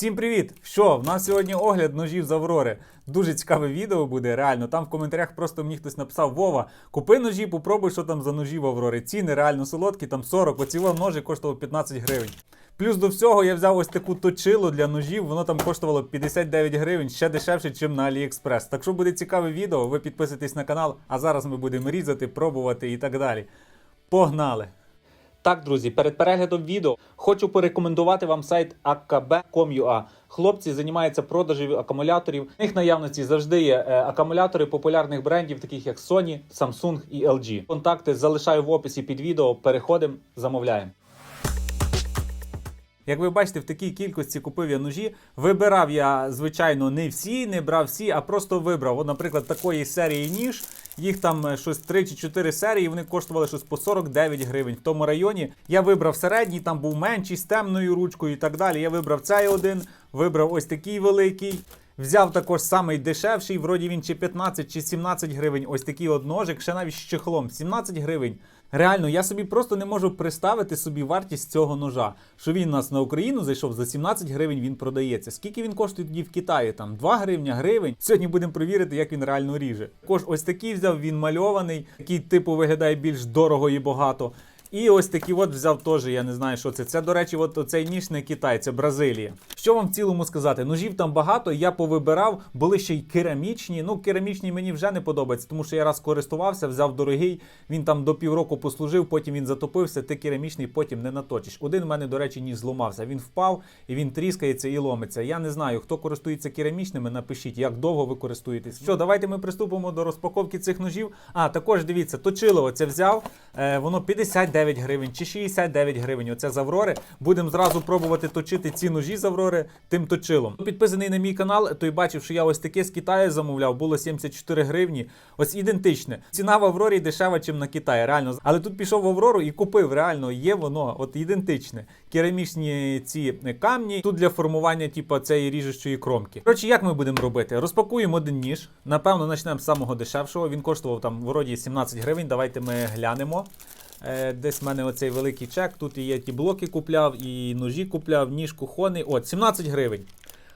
Всім привіт! Що, в нас сьогодні огляд ножів з Аврори. Дуже цікаве відео буде, реально. Там в коментарях просто мені хтось написав: Вова, купи ножі, попробуй, що там за ножі в Аврори. Ціни реально солодкі, там 40, оці вам ножі коштував 15 гривень. Плюс до всього я взяв ось таку точилу для ножів, воно там коштувало 59 гривень, ще дешевше, ніж на AliExpress. Так що буде цікаве відео, ви підписуйтесь на канал, а зараз ми будемо різати, пробувати і так далі. Погнали! Так, друзі, перед переглядом відео хочу порекомендувати вам сайт akb.com.ua. Хлопці займаються продажем акумуляторів. В них наявності завжди є е, акумулятори популярних брендів, таких як Sony, Samsung і LG. Контакти залишаю в описі під відео. Переходимо, замовляємо. Як ви бачите, в такій кількості купив я ножі. Вибирав я, звичайно, не всі, не брав всі, а просто вибрав. От, наприклад, такої серії ніж. Їх там е, щось 3 чи 4 серії, вони коштували щось по 49 гривень. В тому районі я вибрав середній, там був менший з темною ручкою і так далі. Я вибрав цей один, вибрав ось такий великий. Взяв також самий дешевший, вроді він чи 15 чи 17 гривень. Ось такий от ножик, ще навіть з чехлом. 17 гривень. Реально, я собі просто не можу представити собі вартість цього ножа. Що він у нас на Україну зайшов за 17 гривень, він продається. Скільки він коштує тоді в Китаї? Там 2 гривня, гривень. Сьогодні будемо провірити, як він реально ріже. Кож ось такий взяв, він мальований, який типу виглядає більш дорого і багато. І ось такий от взяв теж, я не знаю, що це. Це, до речі, от оцей ніж не Китай, це Бразилія. Що вам в цілому сказати? Ножів там багато, я повибирав, були ще й керамічні. Ну, керамічні мені вже не подобається, тому що я раз користувався, взяв дорогий, він там до півроку послужив, потім він затопився, ти керамічний потім не наточиш. Один в мене, до речі, ніж зламався. Він впав і він тріскається і ломиться. Я не знаю, хто користується керамічними, напишіть, як довго ви користуєтесь. Що, давайте ми приступимо до розпаковки цих ножів. А, також дивіться, точило оце взяв, е, воно 59 гривень чи 69 гривень. Оце з Аврори. Будемо зразу пробувати точити ці ножі з Аврори тим точилом. Підписаний на мій канал, той бачив, що я ось таке з Китаю замовляв, було 74 гривні. Ось ідентичне. Ціна в Аврорі дешева, ніж на Китаї, реально. Але тут пішов в Аврору і купив. Реально, є воно, от ідентичне. Керамічні ці камні. Тут для формування, типу, цієї ріжущої кромки. Коротше, як ми будемо робити? Розпакуємо один ніж. Напевно, почнемо з самого дешевшого. Він коштував там вроді 17 гривень. Давайте ми глянемо. Е, Десь в мене оцей великий чек. Тут і є ті блоки купляв, і ножі купляв, ніж кухонний. От, 17 гривень.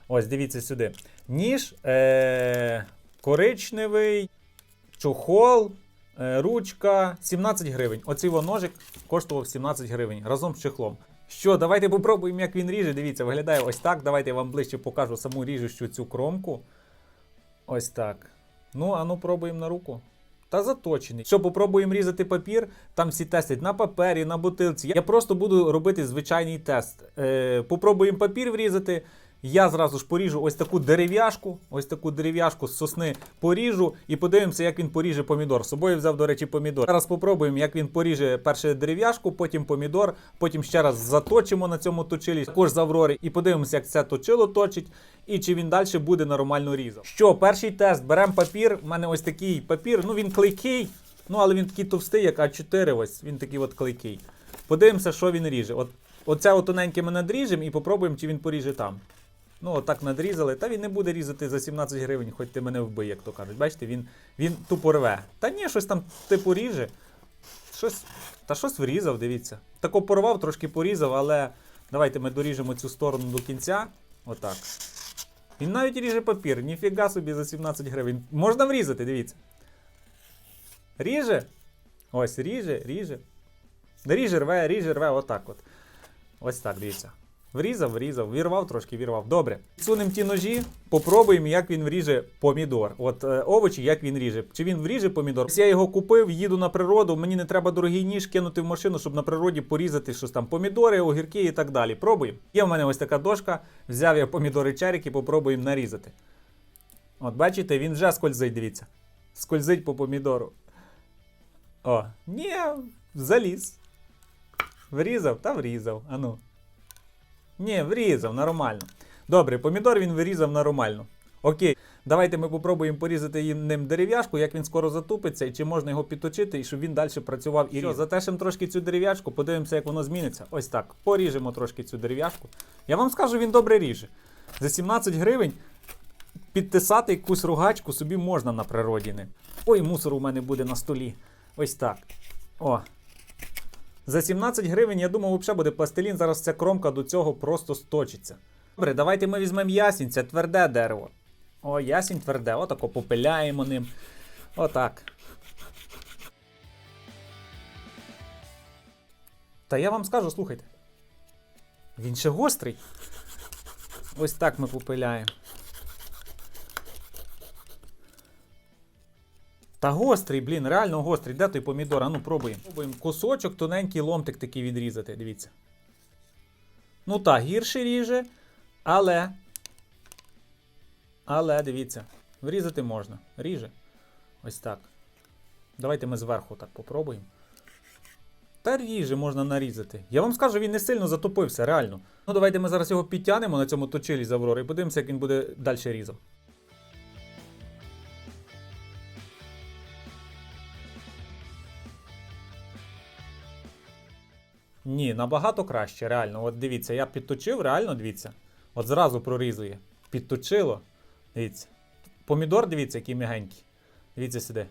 Ось, дивіться сюди. Ніж е- коричневий, чохол, е- ручка 17 гривень. Оцей ножик коштував 17 гривень разом з чехлом. Що, давайте попробуємо, як він ріже. Дивіться, виглядає ось так. Давайте я вам ближче покажу саму ріжущу цю кромку. Ось так. Ну, а ну пробуємо на руку. Та заточений. Що попробуємо різати папір, там всі тестять на папері, на бутилці. Я просто буду робити звичайний тест. Е, попробуємо папір врізати. Я зразу ж поріжу ось таку дерев'яшку, ось таку дерев'яшку з сосни поріжу і подивимося, як він поріже помідор. З собою взяв, до речі, помідор. Зараз попробуємо, як він поріже перше дерев'яшку, потім помідор, потім ще раз заточимо на цьому точилі, також з Аврори, і подивимося, як це точило точить, і чи він далі буде нормально різав. Що, перший тест, беремо папір. У мене ось такий папір, ну він клейкий, ну але він такий товстий, як А4, ось він такий от клейкий. Подивимося, що він ріже. От, Оце от тоненьке ми надріжемо і попробуємо, чи він поріже там. Ну, отак надрізали. Та він не буде різати за 17 гривень, хоч ти мене вбий, як то кажуть. Бачите, він він тупо рве. Та ні, щось там типу ріже. Щось, Та щось врізав, дивіться. Тако порвав, трошки порізав, але давайте ми доріжемо цю сторону до кінця. Отак. Він навіть ріже папір, ніфіга собі за 17 гривень. Можна врізати, дивіться. Ріже. Ось, ріже, ріже. Ріже, рве, ріже, рве, отак от. Ось так, дивіться. Врізав, врізав, вірвав, трошки вірвав. Добре. Сунемо ті ножі, попробуємо, як він вріже помідор. От е, овочі, як він ріже. Чи він вріже помідор? Я його купив, їду на природу. Мені не треба дорогий ніж кинути в машину, щоб на природі порізати щось там помідори, огірки і так далі. Пробуємо. Є в мене ось така дошка. Взяв я помідори черіки, попробуємо нарізати. От, бачите, він вже скользить, дивіться. Скользить по помідору. О, ні, заліз. Врізав та врізав. Ану. Ні, врізав нормально. Добре, помідор він вирізав нормально. Окей, давайте ми попробуємо порізати їм ним дерев'яшку, як він скоро затупиться, і чи можна його підточити, і щоб він далі працював і різав. Затешимо трошки цю дерев'яшку, подивимося, як воно зміниться. Ось так. Поріжемо трошки цю дерев'яшку. Я вам скажу, він добре ріже. За 17 гривень підтисати якусь ругачку собі можна на природі. Ой, мусор у мене буде на столі. Ось так. О, за 17 гривень, я думав, взагалі буде пластилін. Зараз ця кромка до цього просто сточиться. Добре, давайте ми візьмемо ясінь, це тверде дерево. О, ясінь тверде, отако попиляємо ним. Отак. Та я вам скажу, слухайте. Він ще гострий. Ось так ми попиляємо. Та гострий, блін, реально гострий. Де той помідор? А ну пробуємо. Пробуємо кусочок, тоненький ломтик такий відрізати. Дивіться. Ну так, гірше ріже, але. Але дивіться, врізати можна. Ріже. Ось так. Давайте ми зверху так попробуємо. Та ріже можна нарізати. Я вам скажу, він не сильно затопився, реально. Ну давайте ми зараз його підтягнемо на цьому точилі з Аврори і подивимося, як він буде далі різав. Ні, набагато краще, реально. От дивіться, я підточив, реально дивіться. От зразу прорізує. Підточило. Дивіться. Помідор, дивіться, який м'ягенький. Дивіться сюди.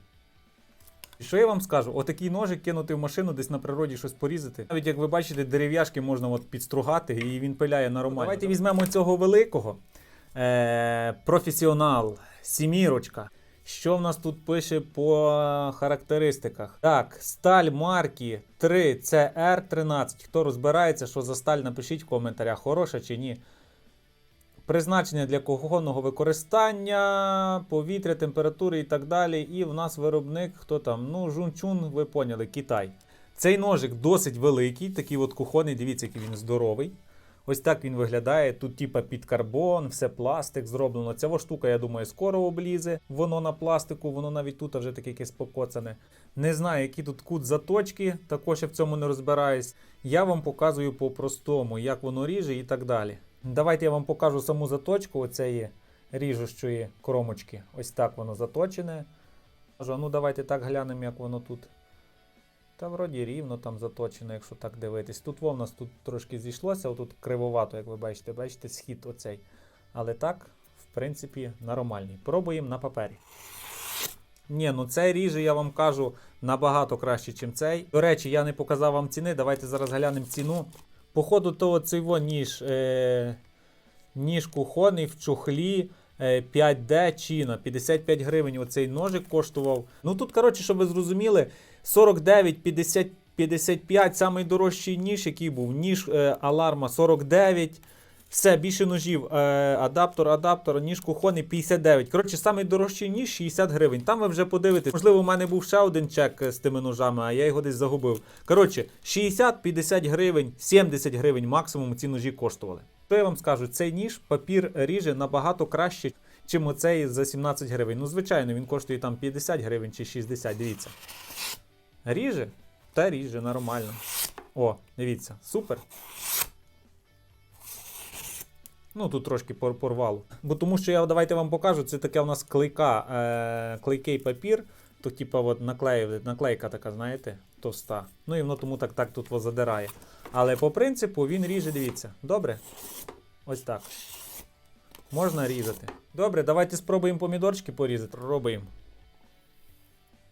І що я вам скажу? Отакий ножик кинути в машину, десь на природі щось порізати. Навіть як ви бачите, дерев'яшки можна от підстругати, і він пиляє нормально. Давайте візьмемо цього великого. Е, професіонал, сімірочка. Що в нас тут пише по характеристиках? Так, сталь марки 3 CR13. Хто розбирається, що за сталь, напишіть в коментарях, хороша чи ні. Призначення для кухонного використання, повітря, температури і так далі. І в нас виробник, хто там? Ну, Жунчун, ви поняли, Китай. Цей ножик досить великий, такий от кухонний, дивіться, який він здоровий. Ось так він виглядає. Тут, типа, під карбон, все пластик зроблено. Ця штука, я думаю, скоро облізе. Воно на пластику, воно навіть тут вже таке якесь покоцане. Не знаю, які тут кут заточки, також я в цьому не розбираюсь. Я вам показую по-простому, як воно ріже і так далі. Давайте я вам покажу саму заточку оцеї ріжущої кромочки. Ось так воно заточене. Ну давайте так глянемо, як воно тут. Та вроді рівно там заточено, якщо так дивитись. Тут в нас тут трошки зійшлося, отут кривовато, як ви бачите, бачите, схід оцей. Але так, в принципі, нормальний. Пробуємо на папері. Ні, ну цей ріже, я вам кажу, набагато краще, ніж цей. До речі, я не показав вам ціни. Давайте зараз глянемо ціну. Походу, то цей ніж, е, ніж кухонний в чохлі. е, 5D Чіна, 55 гривень оцей ножик коштував. Ну тут, коротше, щоб ви зрозуміли, 49, 50, 55 самий дорожчий ніж, який був. Ніж е, Аларма 49. Все, більше ножів. Е, адаптер, адаптер, ніж кухонний 59. Коротше, самий дорожчий ніж 60 гривень. Там ви вже подивитесь. Можливо, у мене був ще один чек е, з тими ножами, а я його десь загубив. Коротше, 60-50 гривень, 70 гривень максимум ці ножі коштували. То я вам скажу, цей ніж папір ріже набагато краще, чим оцей за 17 гривень. Ну, звичайно, він коштує там 50 гривень чи 60, дивіться. Ріже? Та ріже, нормально. О, дивіться, супер. Ну, тут трошки порвало. Бо тому що я давайте вам покажу, це таке у нас клейка, е, клейкий папір. То, типа, от наклеїв, наклейка така, знаєте, товста. Ну і воно тому так так тут задирає. Але по принципу він ріже, дивіться. Добре? Ось так. Можна різати. Добре, давайте спробуємо помідорчики порізати. Пробуємо.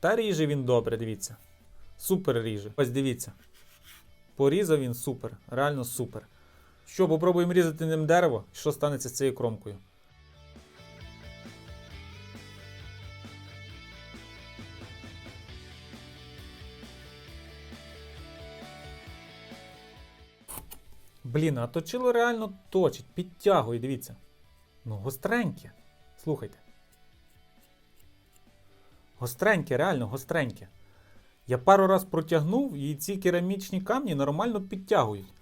Та ріже він добре, дивіться. Супер ріже. Ось дивіться. Порізав він супер. Реально супер. Що, попробуємо різати ним дерево? Що станеться з цією кромкою? Блін, а точило реально точить, підтягує, дивіться. Ну, гостреньке. Слухайте. Гостреньке, реально гостреньке. Я пару раз протягнув і ці керамічні камні нормально підтягують.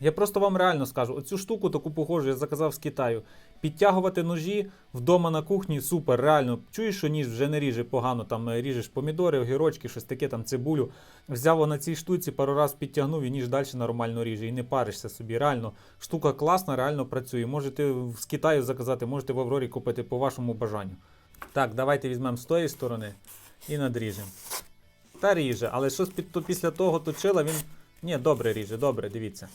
Я просто вам реально скажу, оцю штуку таку похожу я заказав з Китаю. Підтягувати ножі вдома на кухні супер, реально. Чуєш, що ніж вже не ріже погано, там е, ріжеш помідори, огірочки, щось таке, там цибулю. Взяв на цій штуці, пару раз підтягнув і ніж далі нормально ріже. І не паришся собі. Реально, штука класна, реально працює. Можете з Китаю заказати, можете в Аврорі купити по вашому бажанню. Так, давайте візьмемо з тої сторони і надріжемо. Та ріже, але щось то, після того точила він. Ні, добре ріже, добре, дивіться.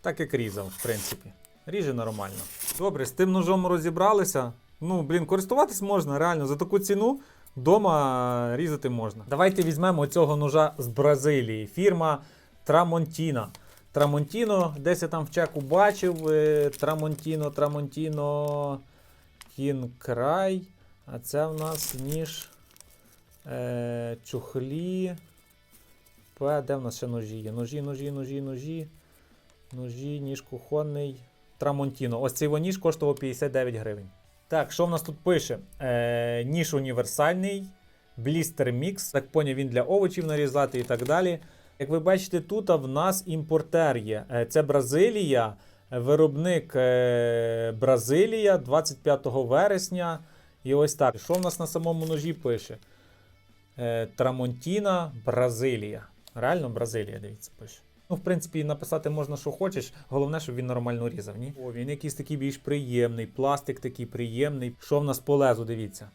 Так як різав, в принципі. Ріже нормально. Добре, з тим ножом розібралися. Ну, блін, користуватись можна, реально. За таку ціну Дома різати можна. Давайте візьмемо цього ножа з Бразилії. Фірма Трамонтіна. Трамонтіно, десь я там в чеку бачив. е, Трамонтіно, Трамонтіно, Кінкрай. А це в нас ніж е, чухлі. П, де в нас ще ножі є? Ножі, ножі, ножі, ножі. Ножі, ніж кухонний. Трамонтіно. Ось цей ніж коштував 59 гривень. Так, що в нас тут пише? Е, ніж універсальний, блістер мікс. Так поняв, він для овочів нарізати і так далі. Як ви бачите, тут в нас імпортер є. Е, Це Бразилія, виробник е, Бразилія 25 вересня. І ось так. Що в нас на самому ножі пише? Е, Трамонтіна, Бразилія. Реально Бразилія, дивіться, пише. Ну, в принципі, написати можна, що хочеш. Головне, щоб він нормально різав, ні? О, він якийсь такий більш приємний, пластик такий приємний. Що в нас по лезу, дивіться.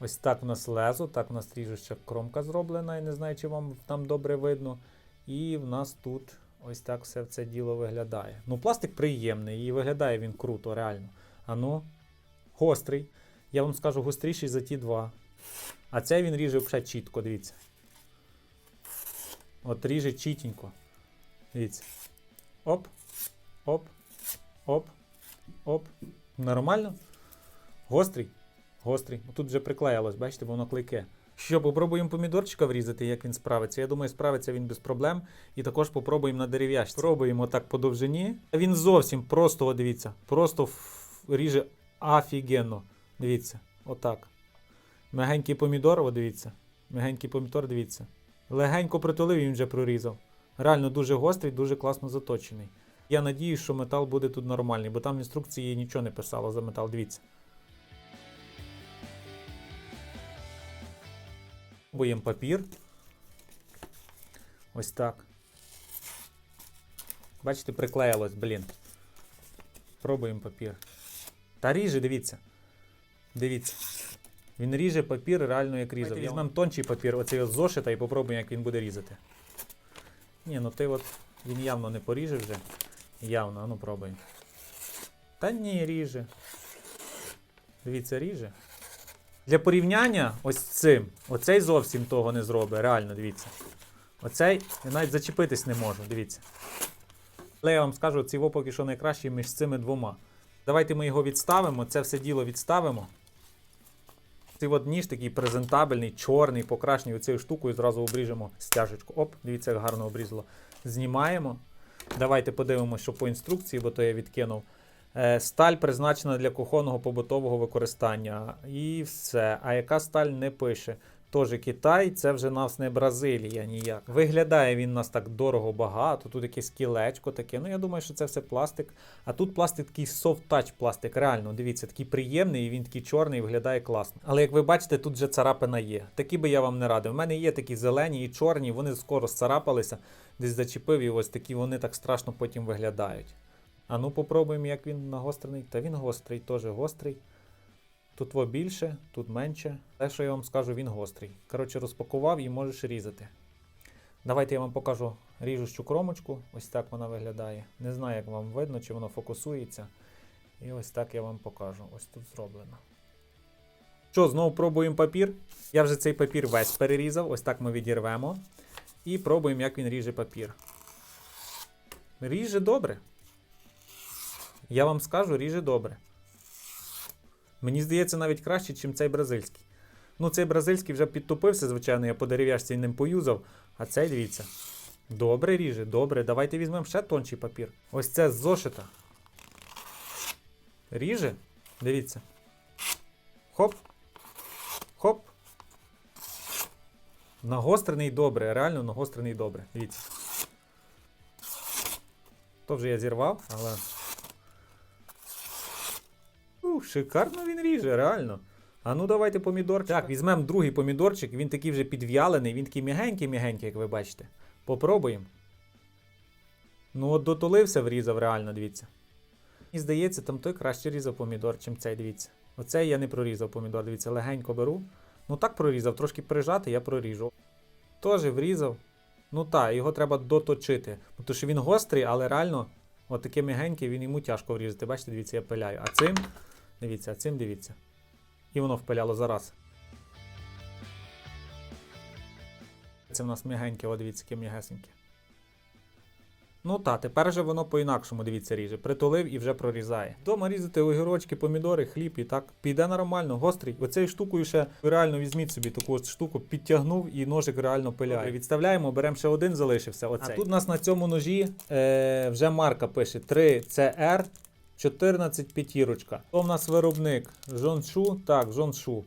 Ось так у нас лезо, так у нас ріжуща кромка зроблена, я не знаю, чи вам там добре видно. І в нас тут ось так все це діло виглядає. Ну, пластик приємний і виглядає він круто, реально. А ну, гострий. Я вам скажу гостріший за ті два. А цей він ріже взагалі чітко, дивіться. От ріже чітенько. Дивіться. Оп, оп, оп, оп. Нормально? Гострий? Гострий. Тут вже приклеїлось, бачите, воно клейке. Що, попробуємо помідорчика врізати, як він справиться. Я думаю, справиться він без проблем. І також попробуємо на дерев'яшці. Пробуємо так по довжині. Він зовсім просто, от дивіться, просто ріже офігенно. Дивіться, отак. Мягенький помідор, от дивіться. Мягенький помідор, дивіться. Легенько притулив і він вже прорізав. Реально дуже гострий, дуже класно заточений. Я надіюсь, що метал буде тут нормальний, бо там в інструкції нічого не писало за метал. Дивіться. Пробуємо папір. Ось так. Бачите, приклеїлось, блін. Пробуємо папір. Та ріже, дивіться. Дивіться. Він ріже папір реально як різав. Візьмемо тончий папір, оцей от зошита, і попробуємо, як він буде різати. Ні, ну ти от він явно не поріже вже. Явно, ну пробуємо. Та ні, ріже. Дивіться, ріже. Для порівняння ось цим. Оцей зовсім того не зробить. Реально, дивіться. Оцей я навіть зачепитись не можу, дивіться. Але я вам скажу, ці поки що найкращий між цими двома. Давайте ми його відставимо, це все діло відставимо. Цей от ніж такий презентабельний, чорний, покрашений оцією штукою, зразу обріжемо стяжечку. Оп, дивіться, як гарно обрізало. Знімаємо. Давайте подивимося, що по інструкції, бо то я відкинув. Е, Сталь призначена для кухонного побутового використання. І все. А яка сталь не пише. Тож Китай, це вже нас не Бразилія ніяк. Виглядає він нас так дорого багато. Тут якесь кілечко таке. Ну я думаю, що це все пластик. А тут пластик такий soft touch пластик. Реально, дивіться, такий приємний, і він такий чорний, виглядає класно. Але як ви бачите, тут вже царапина є. Такі би я вам не радив. У мене є такі зелені і чорні, вони скоро зцарапалися, десь зачепив, і ось такі вони так страшно потім виглядають. А ну попробуємо, як він нагострений. Та він гострий, теж гострий. Тут во більше, тут менше. Те, що я вам скажу, він гострий. Коротше, розпакував і можеш різати. Давайте я вам покажу ріжущу кромочку. Ось так вона виглядає. Не знаю, як вам видно, чи воно фокусується. І ось так я вам покажу. Ось тут зроблено. Що, знову пробуємо папір. Я вже цей папір весь перерізав. Ось так ми відірвемо. І пробуємо, як він ріже папір. Ріже добре. Я вам скажу, ріже добре. Мені здається, навіть краще, ніж цей бразильський. Ну, цей бразильський вже підтопився, звичайно, я по дерев'яшці ним поюзав. А цей, дивіться. Добре ріже, добре. Давайте візьмемо ще тонший папір. Ось це з зошита. Ріже. Дивіться. Хоп. Хоп. Нагострений добре, реально нагострений добре. Дивіться. То вже я зірвав, але. Шикарно він ріже, реально. А ну давайте помідорчик. Так, візьмемо другий помідорчик, він такий вже підв'ялений, він такий м'ягенький-м'ягенький, як ви бачите. Попробуємо. Ну, от дотулився, врізав, реально, дивіться. І здається, там той краще різав помідор, чим цей, дивіться. Оцей я не прорізав помідор, дивіться, легенько беру. Ну так прорізав, трошки прижати, я проріжу. Теж врізав. Ну так, його треба доточити. Тому що він гострий, але реально, от такий м'ягенький, він йому тяжко врізати. Бачите, дивіться, я пиляю. А цим, дивіться, а цим дивіться. І воно впиляло зараз. Це в нас м'ягеньке, о, дивіться, яке м'ягесеньке. Ну та, тепер же воно по-інакшому, дивіться, ріже. Притулив і вже прорізає. Дома різати огірочки, помідори, хліб і так піде нормально, гострий. Оцею штукою ще реально візьміть собі таку ось штуку, підтягнув і ножик реально пиляє. Відставляємо, беремо ще один, залишився. Оцей. А тут у нас на цьому ножі е, вже марка пише 3CR 14 п'ятірочка. То в нас виробник Жоншу. Так, Жоншу.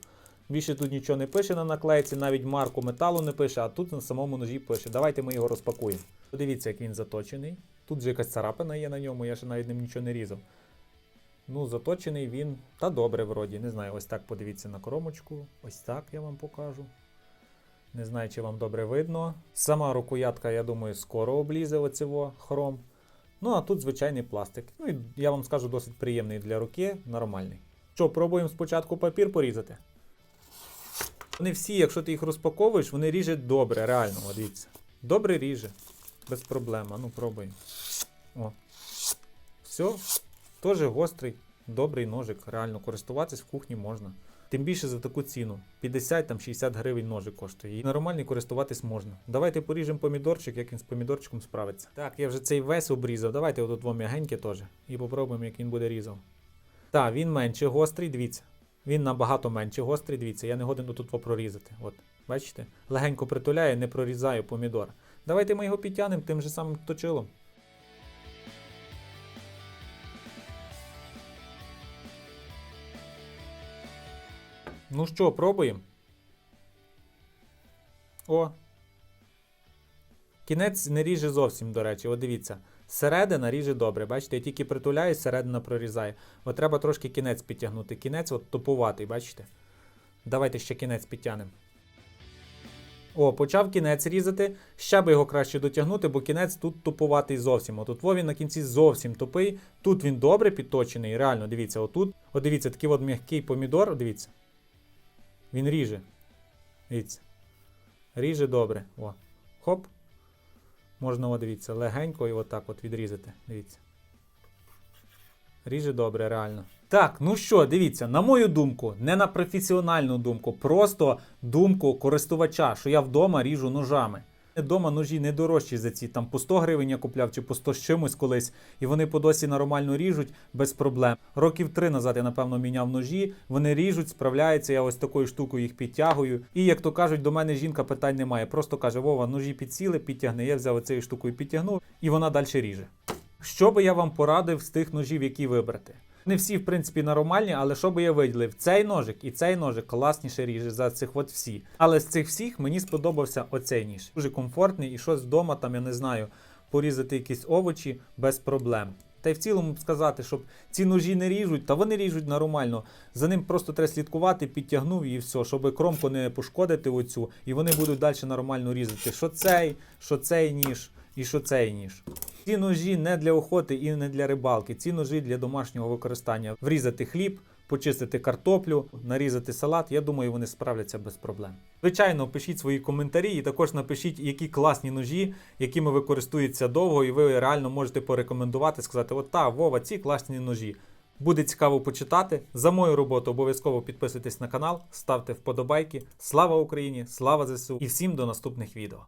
Більше тут нічого не пише на наклейці, навіть марку металу не пише, а тут на самому ножі пише. Давайте ми його розпакуємо. Подивіться, як він заточений. Тут же якась царапина є на ньому, я ще навіть ним нічого не різав. Ну, заточений він. Та добре, вроді. Не знаю, ось так подивіться на коромочку. Ось так я вам покажу. Не знаю, чи вам добре видно. Сама рукоятка, я думаю, скоро облізе оцього хром. Ну, а тут звичайний пластик. Ну і я вам скажу, досить приємний для руки, нормальний. Що, пробуємо спочатку папір порізати. Вони всі, якщо ти їх розпаковуєш, вони ріжуть добре, реально, дивіться. Добре ріже. Без проблем. Ну, пробуємо. О. Все. Теж гострий, добрий ножик. Реально користуватись в кухні можна. Тим більше за таку ціну. 50-60 гривень ножик коштує. І нормальний користуватись можна. Давайте поріжемо помідорчик, як він з помідорчиком справиться. Так, я вже цей весь обрізав. Давайте отут вам м'ягеньке теж. І попробуємо, як він буде різав. Так, він менше гострий, дивіться. Він набагато менше гострий, дивіться, я не годен тут прорізати. От, бачите? Легенько притуляє, не прорізаю помідор. Давайте ми його підтягнемо тим же самим точилом. Ну що, пробуємо? О. Кінець не ріже зовсім, до речі. От дивіться. Середина ріже добре. Бачите, я тільки притуляю, середина прорізає. От треба трошки кінець підтягнути. Кінець от тупуватий, бачите? Давайте ще кінець підтягнемо. О, почав кінець різати. Ще би його краще дотягнути, бо кінець тут тупуватий зовсім. Отут во він на кінці зовсім тупий. Тут він добре підточений. Реально, дивіться, отут. От дивіться, такий от м'який помідор. Дивіться. Він ріже. Дивіться. Ріже добре. О. Хоп. Можна, о, дивіться, легенько і отак от відрізати. Дивіться. Ріже добре, реально. Так, ну що, дивіться, на мою думку, не на професіональну думку, просто думку користувача, що я вдома ріжу ножами. Вдома ножі не дорожчі за ці, там по 100 гривень я купляв чи по 100 з чимось колись, і вони по досі нормально ріжуть без проблем. Років три назад я, напевно, міняв ножі, вони ріжуть, справляються, я ось такою штукою їх підтягую. І як то кажуть, до мене жінка питань немає. Просто каже: Вова, ножі підсіли, підтягни. Я взяв оцею штукою підтягнув, і вона далі ріже. Що би я вам порадив з тих ножів, які вибрати? Не всі, в принципі, нормальні, але що би я виділив? Цей ножик і цей ножик класніше ріже за цих от всі. Але з цих всіх мені сподобався оцей ніж. Дуже комфортний і щось вдома, там, я не знаю, порізати якісь овочі без проблем. Та й в цілому сказати, щоб ці ножі не ріжуть, та вони ріжуть нормально. За ним просто треба слідкувати, підтягнув і все, щоб кромку не пошкодити оцю, і вони будуть далі нормально різати. Що цей, що цей ніж і що цей ніж. Ці ножі не для охоти і не для рибалки. Ці ножі для домашнього використання. Врізати хліб, почистити картоплю, нарізати салат. Я думаю, вони справляться без проблем. Звичайно, пишіть свої коментарі і також напишіть, які класні ножі, якими ви довго, і ви реально можете порекомендувати, сказати: от та, Вова, ці класні ножі. Буде цікаво почитати. За мою роботу обов'язково підписуйтесь на канал, ставте вподобайки. Слава Україні! Слава ЗСУ і всім до наступних відео.